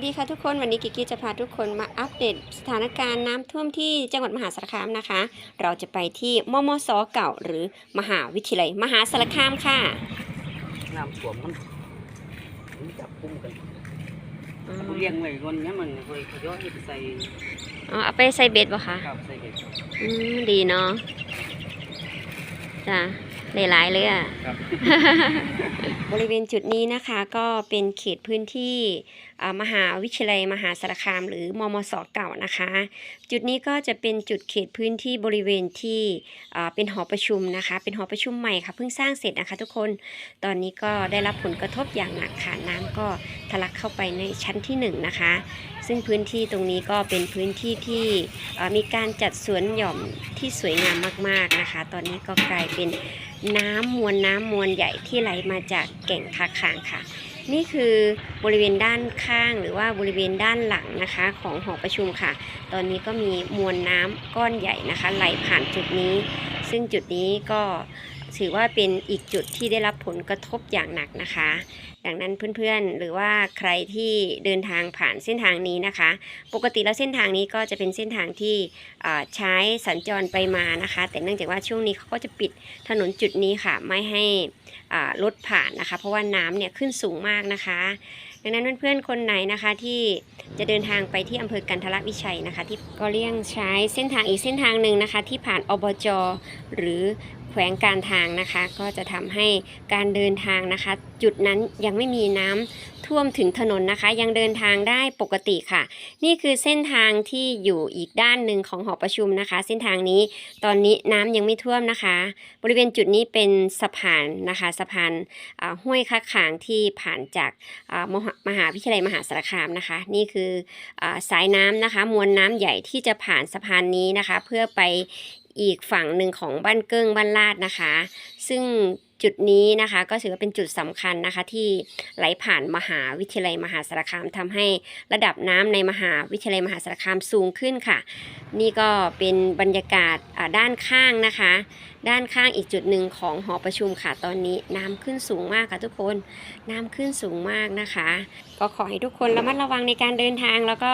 วัสดีค่ะทุกคนวันนี้กิกกี้จะพาทุกคนมาอัปเดตสถานการณ์น้ำท่วมที่จังหวัดมหาสารคามนะคะ เราจะไปที่มมสเก่าหรือมหาวิทยาลัยมหาสารคามค่ะน้ำท่วมมันมันจับกุ้มกันอ๋มันเลี้ยงไว้ก่อนเนี่ยมันเคยขย้อนไปใส่อเอาไปใส่เบ็ดบ่คะกับใส่เห็ดอืมดีเนาะจ้ะ หลายๆเลยอะครับบริเวณจุดนี้นะคะก็เป็นเขตพื้นที่อ่ามหาวิทยาลัยมหาสารคาม หรือมมสเก่านะคะ จุดนี้ก็จะเป็นจุดเขตพื้นที่บริเวณที่อ่าเป็นหอประชุมนะคะ เป็นหอประชุมใหม่ค่ะเพิ่งสร้างเสร็จนะคะ ทุกคนตอนนี้ก็ได้รับผลกระทบอย่างหนักค่ะน้ำก็ทะลักเข้าไปในชั้นที่หนึ่งนะคะ ซึ่งพื้นที่ตรงนี้ก็เป็นพื้นที่ที่อ่ามีการจัดสวนหย่อมที่สวยงามมาก ๆนะคะ ตอนนี้ก็กลายเป็นน้ำมวลน้ำมวลใหญ่ที่ไหลมาจากแก่งทาคางค่ะ นี่คือบริเวณด้านข้างหรือว่าบริเวณด้านหลังนะคะ ของหอประชุมค่ะ ตอนนี้ก็มีมวลน้ำก้อนใหญ่นะคะ ไหลผ่านจุดนี้ ซึ่งจุดนี้ก็ถือว่าเป็นอีกจุดที่ได้รับผลกระทบอย่างหนักนะคะ ดังนั้นเพื่อนๆ หรือว่าใครที่เดินทางผ่านเส้นทางนี้นะคะ ปกติแล้วเส้นทางนี้ก็จะเป็นเส้นทางที่ใช้สัญจรไปมานะคะ แต่เนื่องจากว่าช่วงนี้เขาก็จะปิดถนนจุดนี้ค่ะ ไม่ให้รถผ่านนะคะ เพราะว่าน้ำเนี่ยขึ้นสูงมากนะคะดังนั้นเพื่อนๆ คนไหนนะคะที่จะเดินทางไปที่อำเภอกันทรวิชัยนะคะ ที่ก็เลี่ยงใช้เส้นทางอีกเส้นทางหนึ่งนะคะ ที่ผ่านอบจหรือ วงการทางนะคะ ก็จะทำให้การเดินทางนะคะ จุดนั้นยังไม่มีน้ำท่วมถึงถนนนะคะ ยังเดินทางได้ปกติค่ะ นี่คือเส้นทางที่อยู่อีกด้านหนึ่งของหอประชุมนะคะ เส้นทางนี้ตอนนี้น้ำยังไม่ท่วมนะคะ บริเวณจุดนี้เป็นสะพานนะคะสะพานห้วยค้าขางที่ผ่านจากมหามหาวิทยาลัยมหาสารคามนะคะ นี่คืออาสายน้ำนะคะ มวลน้ำใหญ่ที่จะผ่านสะพานนี้นะคะ เพื่อไป อีกฝั่งหนึ่งของบ้านเกิ้งบ้านลาดนะคะ ซึ่ง จุดนี้นะคะก็ถือว่าเป็นจุดสำคัญนะคะที่ไหลผ่านมหาวิทยาลัยมหาสารคามทำให้ระดับน้ำในมหาวิทยาลัยมหาสารคามสูงขึ้นค่ะ นี่ก็เป็นบรรยากาศอ่าด้านข้างนะคะ ด้านข้างอีกจุดหนึ่งของหอประชุมค่ะตอนนี้น้ำขึ้นสูงมากค่ะทุกคนน้ำขึ้นสูงมากนะคะ ก็ขอให้ทุกคนระมัดระวังในการเดินทางแล้วก็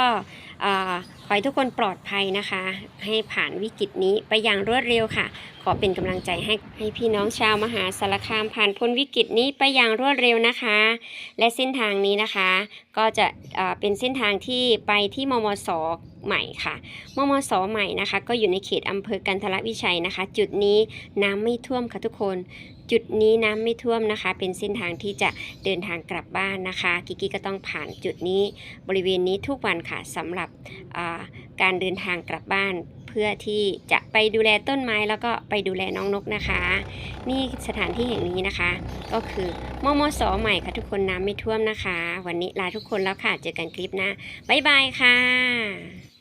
อ่าขอให้ทุกคนปลอดภัยนะคะ ให้ผ่านวิกฤตนี้ไปอย่างรวดเร็วค่ะ ขอเป็นกำลังใจให้ให้พี่น้องชาวมหาสารคามผ่านพ้นวิกฤตนี้ไปอย่างรวดเร็วนะคะ และเส้นทางนี้นะคะ ก็จะเป็นเส้นทางที่ไปที่มมสใหม่ค่ะมมสใหม่นะคะ ก็อยู่ในเขตอำเภอกันทรวิชัยนะคะ จุดนี้น้ำไม่ท่วมค่ะทุกคน จุดนี้น้ำไม่ท่วมนะคะ เป็นเส้นทางที่จะเดินทางกลับบ้านนะคะ กิกกี้ก็ต้องผ่านจุดนี้บริเวณนี้ทุกวันค่ะสำหรับการเดินทางกลับบ้าน พื่อที่จะไปดูแลต้นไม้แล้วก็ไปดูแลน้องนกนะคะ นี่สถานที่แห่งนี้นะคะ ก็คือมมสอใหม่ค่ะทุกคนน้ำไม่ท่วมนะคะ วันนี้ลาทุกคนแล้วค่ะเจอกันคลิปหน้าบ๊ายบายค่ะ